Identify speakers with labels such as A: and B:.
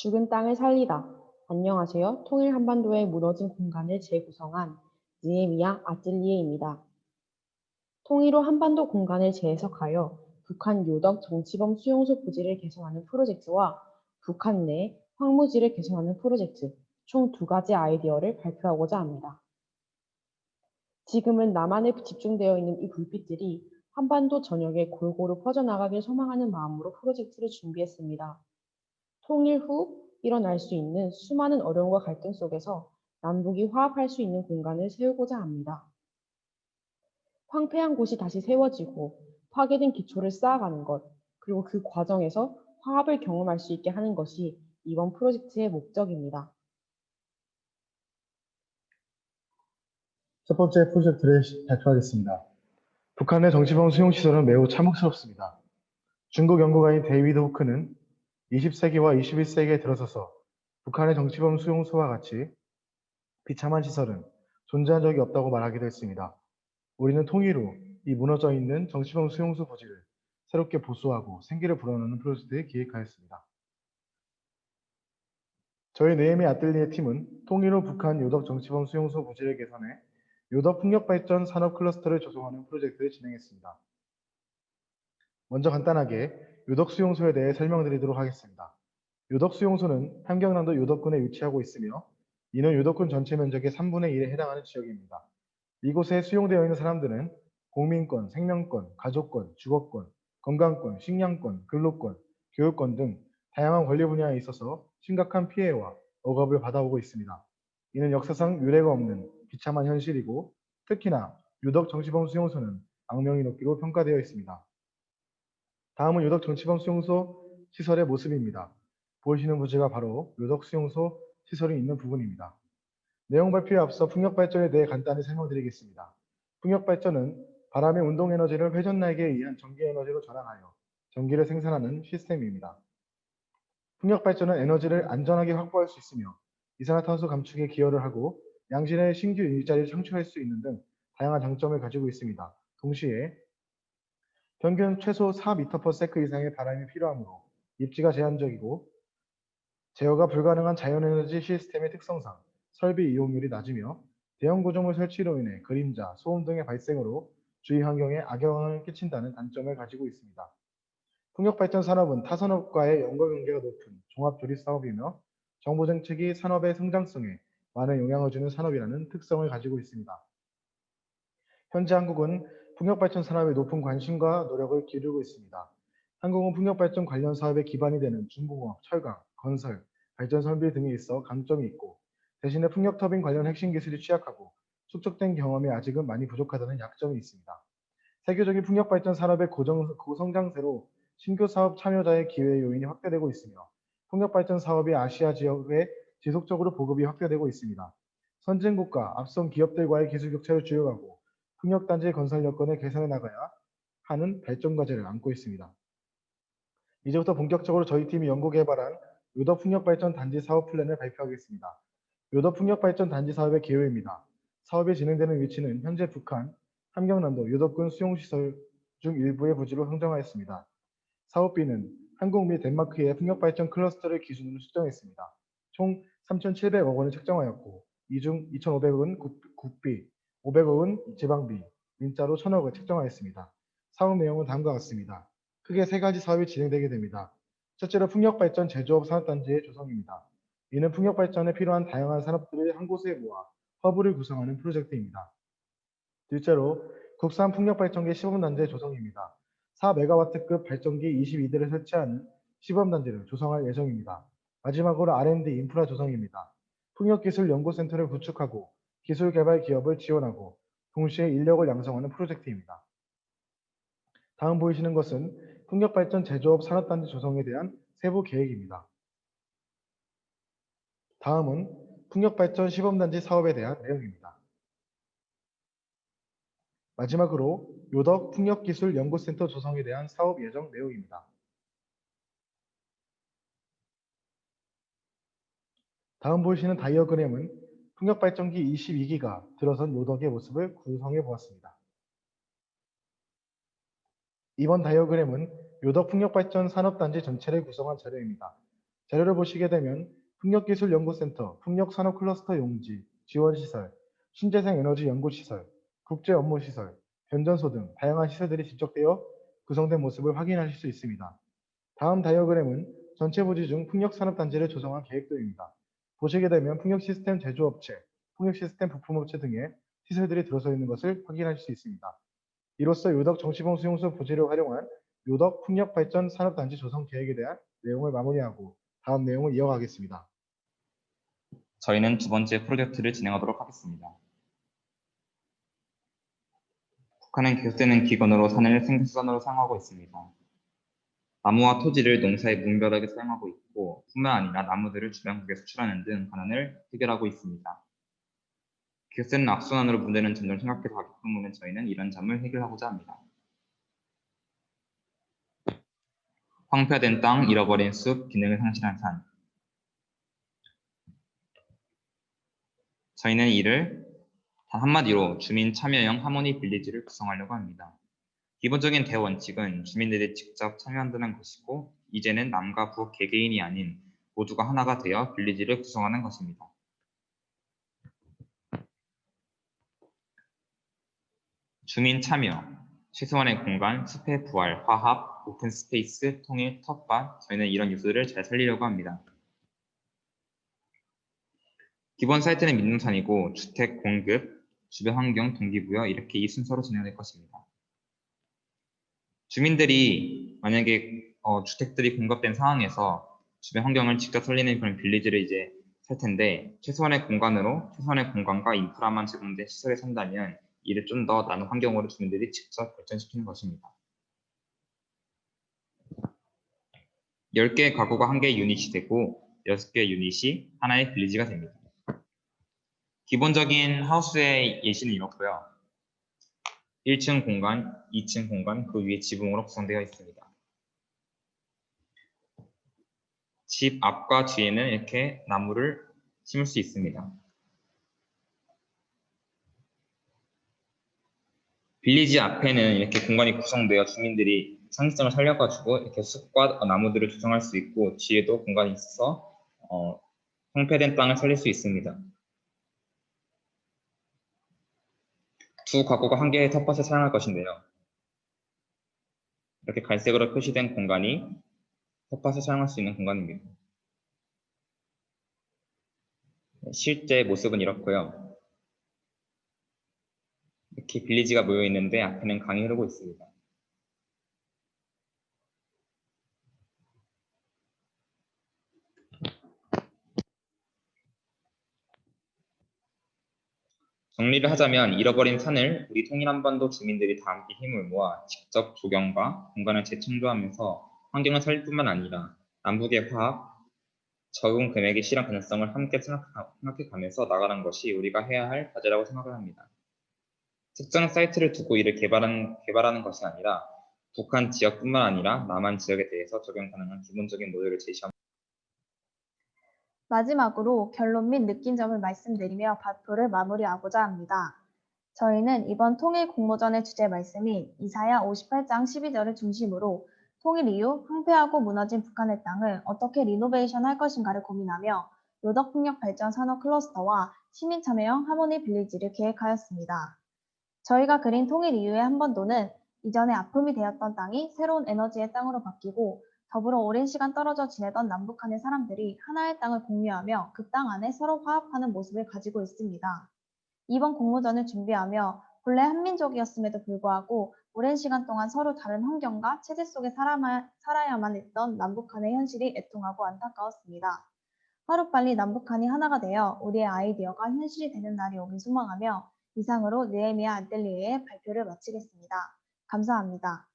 A: 죽은 땅을 살리다. 안녕하세요. 통일 한반도의 무너진 공간을 재구성한 느헤미야 아뜰리에입니다. 통일후 한반도 공간을 재해석하여 북한 요덕 정치범 수용소 부지를 개선하는 프로젝트와 북한 내 황무지를 개선하는 프로젝트 총 두 가지 아이디어를 발표하고자 합니다. 지금은 남한에 집중되어 있는 이 불빛들이 한반도 전역에 골고루 퍼져나가길 소망하는 마음으로 프로젝트를 준비했습니다. 통일 후 일어날 수 있는 수많은 어려움과 갈등 속에서 남북이 화합할 수 있는 공간을 세우고자 합니다. 황폐한 곳이 다시 세워지고 파괴된 기초를 쌓아가는 것, 그리고 그 과정에서 화합을 경험할 수 있게 하는 것이 이번 프로젝트의 목적입니다.
B: 첫 번째 프로젝트를 시- 발표하겠습니다. 북한의 정치범 수용시설은 매우 참혹스럽습니다. 중국 연구가인 데이비드 호크는 20세기와 21세기에 들어서서 북한의 정치범 수용소와 같이 비참한 시설은 존재한 적이 없다고 말하기도 했습니다. 우리는 통일 후이 무너져 있는 정치범 수용소 부지를 새롭게 보수하고 생기를 불어넣는 프로젝트에 기획하였습니다. 저희 네이미 아뜰리에 팀은 통일 후 북한 요덕 정치범 수용소 부지를 개선해 요덕 풍력발전 산업 클러스터를 조성하는 프로젝트를 진행했습니다. 먼저 간단하게 요덕 수용소에 대해 설명드리도록 하겠습니다. 요덕 수용소는 함경남도 요덕군에 위치하고 있으며 이는 요덕군 전체 면적의 3분의 1에 해당하는 지역입니다. 이곳에 수용되어 있는 사람들은 공민권, 생명권, 가족권, 주거권, 건강권, 식량권, 근로권, 교육권 등 다양한 권리 분야에 있어서 심각한 피해와 억압을 받아오고 있습니다. 이는 역사상 유례가 없는 비참한 현실이고 특히나 유덕 정치범 수용소는 악명이 높기로 평가되어 있습니다. 다음은 유덕 정치범 수용소 시설의 모습입니다. 보이시는 부지가 바로 유덕 수용소 시설이 있는 부분입니다. 내용 발표에 앞서 풍력 발전에 대해 간단히 설명드리겠습니다. 풍력 발전은 바람의 운동 에너지를 회전 날개에 의한 전기 에너지로 전환하여 전기를 생산하는 시스템입니다. 풍력 발전은 에너지를 안전하게 확보할 수 있으며 이산화탄소 감축에 기여를 하고 양질의 신규 일자리를 창출할 수 있는 등 다양한 장점을 가지고 있습니다. 동시에 평균 최소 4m/s 이상의 바람이 필요하므로 입지가 제한적이고 제어가 불가능한 자연에너지 시스템의 특성상 설비 이용률이 낮으며 대형 구조물 설치로 인해 그림자, 소음 등의 발생으로 주위 환경에 악영향을 끼친다는 단점을 가지고 있습니다. 풍력발전 산업은 타산업과의 연관관계가 높은 종합조립 사업이며 정부 정책이 산업의 성장성에 많은 영향을 주는 산업이라는 특성을 가지고 있습니다. 현재 한국은 풍력발전 산업에 높은 관심과 노력을 기울이고 있습니다. 한국은 풍력발전 관련 사업의 기반이 되는 중공업, 철강, 건설, 발전 설비 등에 있어 강점이 있고 대신에 풍력터빈 관련 핵심 기술이 취약하고 축적된 경험이 아직은 많이 부족하다는 약점이 있습니다. 세계적인 풍력발전 산업의 고정, 고성장세로 신규 사업 참여자의 기회 요인이 확대되고 있으며 풍력발전 사업이 아시아 지역에 지속적으로 보급이 확대되고 있습니다. 선진국과 앞선 기업들과의 기술 격차를 줄여가고 풍력단지 건설 여건을 개선해 나가야 하는 발전 과제를 안고 있습니다. 이제부터 본격적으로 저희 팀이 연구 개발한 요덕 풍력 발전 단지 사업 플랜을 발표하겠습니다. 요덕 풍력 발전 단지 사업의 개요입니다. 사업이 진행되는 위치는 현재 북한 함경남도 요덕군 수용시설 중 일부의 부지로 선정하였습니다. 사업비는 한국 및 덴마크의 풍력 발전 클러스터를 기준으로 측정했습니다. 총 3,700억 원을 책정하였고 이 중 2,500억은 국비, 500억은 지방비, 민자로 1,000억 을 책정하였습니다. 사업 내용은 다음과 같습니다. 크게 세 가지 사업이 진행되게 됩니다. 첫째로 풍력발전 제조업 산업단지의 조성입니다. 이는 풍력발전에 필요한 다양한 산업들을 한 곳에 모아 허브를 구성하는 프로젝트입니다. 둘째로 국산 풍력발전기 시범단지 의 조성입니다. 4메가와트급 발전기 22대를 설치하는 시범단지를 조성할 예정입니다. 마지막으로 R&D 인프라 조성입니다. 풍력기술연구센터를 구축하고 기술 개발 기업을 지원하고 동시에 인력을 양성하는 프로젝트입니다. 다음 보이시는 것은 풍력발전 제조업 산업단지 조성에 대한 세부 계획입니다. 다음은 풍력발전 시범단지 사업에 대한 내용입니다. 마지막으로 요덕 풍력기술연구센터 조성에 대한 사업 예정 내용입니다. 다음 보시는 다이어그램은 풍력발전기 22기가 들어선 요덕의 모습을 구성해 보았습니다. 이번 다이어그램은 요덕 풍력발전 산업단지 전체를 구성한 자료입니다. 자료를 보시게 되면 풍력기술연구센터, 풍력산업클러스터 용지, 지원시설, 신재생에너지 연구시설, 국제업무시설, 변전소 등 다양한 시설들이 집적되어 구성된 모습을 확인하실 수 있습니다. 다음 다이어그램은 전체 부지 중 풍력산업단지를 조성한 계획도입니다. 보시게 되면 풍력 시스템 제조업체, 풍력 시스템 부품업체 등의 시설들이 들어서 있는 것을 확인하실 수 있습니다. 이로써 요덕 정시봉 수용소 부지를 활용한 요덕 풍력 발전 산업단지 조성 계획에 대한 내용을 마무리하고 다음 내용을 이어가겠습니다.
C: 저희는 두 번째 프로젝트를 진행하도록 하겠습니다. 북한은 계속되는 기건으로 산을 생산수단으로 사용하고 있습니다. 나무와 토지를 농사에 무분별하게 사용하고 있고 뿐만 아니라 나무들을 주변국에 수출하는 등 가난을 해결하고 있습니다. 계속되는 악순환으로 문제는 점점 심각해져 가기 때문에 저희는 이런 점을 해결하고자 합니다. 황폐화된 땅, 잃어버린 숲, 기능을 상실한 산. 저희는 이를 단 한마디로 주민 참여형 하모니 빌리지를 구성하려고 합니다. 기본적인 대원칙은 주민들이 직접 참여한다는 것이고 이제는 남과 북 개개인이 아닌 모두가 하나가 되어 빌리지를 구성하는 것입니다. 주민 참여, 최소한의 공간, 숲의 부활, 화합, 오픈 스페이스, 통일, 텃밭 저희는 이런 요소들을 잘 살리려고 합니다. 기본 사이트는 민둥산이고 주택 공급, 주변 환경, 동기부여 이렇게 이 순서로 진행될 것입니다. 주민들이 만약에 어, 주택들이 공급된 상황에서 주변 환경을 직접 살리는 그런 빌리지를 이제 살 텐데 최소한의 공간으로 최소한의 공간과 인프라만 제공된 시설에 산다면 이를 좀 더 나은 환경으로 주민들이 직접 발전시키는 것입니다. 10개의 가구가 1개의 유닛이 되고 6개의 유닛이 하나의 빌리지가 됩니다. 기본적인 하우스의 예시는 이렇고요. 1층 공간, 2층 공간, 그 위에 지붕으로 구성되어 있습니다. 집 앞과 뒤에는 이렇게 나무를 심을 수 있습니다. 빌리지 앞에는 이렇게 공간이 구성되어 주민들이 상징성을 살려가지고 이렇게 숲과 나무들을 조성할 수 있고 뒤에도 공간이 있어서 어, 황폐된 땅을 살릴 수 있습니다. 두 가구가 한 개의 텃밭을 사용할 것인데요. 이렇게 갈색으로 표시된 공간이 텃밭을 사용할 수 있는 공간입니다. 네, 실제 모습은 이렇고요. 이렇게 빌리지가 모여 있는데 앞에는 강이 흐르고 있습니다. 정리를 하자면 잃어버린 산을 우리 통일한반도 주민들이 다 함께 힘을 모아 직접 조경과 공간을 재창조하면서 환경을 살릴 뿐만 아니라 남북의 화합, 적은 금액의 실현 가능성을 함께 생각해 가면서 나가는 것이 우리가 해야 할 과제라고 생각을 합니다. 특정 사이트를 두고 이를 개발한, 개발하는 것이 아니라 북한 지역뿐만 아니라 남한 지역에 대해서 적용 가능한 기본적인 모델을 제시합니다.
D: 마지막으로 결론 및 느낀 점을 말씀드리며 발표를 마무리하고자 합니다. 저희는 이번 통일 공모전의 주제 말씀인 이사야 58장 12절을 중심으로 통일 이후 황폐하고 무너진 북한의 땅을 어떻게 리노베이션 할 것인가를 고민하며 요덕풍력 발전 산업 클러스터와 시민 참여형 하모니 빌리지를 계획하였습니다. 저희가 그린 통일 이후의 한반도는 이전에 아픔이 되었던 땅이 새로운 에너지의 땅으로 바뀌고 더불어 오랜 시간 떨어져 지내던 남북한의 사람들이 하나의 땅을 공유하며 그 땅 안에 서로 화합하는 모습을 가지고 있습니다. 이번 공모전을 준비하며 본래 한민족이었음에도 불구하고 오랜 시간 동안 서로 다른 환경과 체제 속에 살아야만 했던 남북한의 현실이 애통하고 안타까웠습니다. 하루빨리 남북한이 하나가 되어 우리의 아이디어가 현실이 되는 날이 오길 소망하며 이상으로 느헤미야 안델리에의 발표를 마치겠습니다. 감사합니다.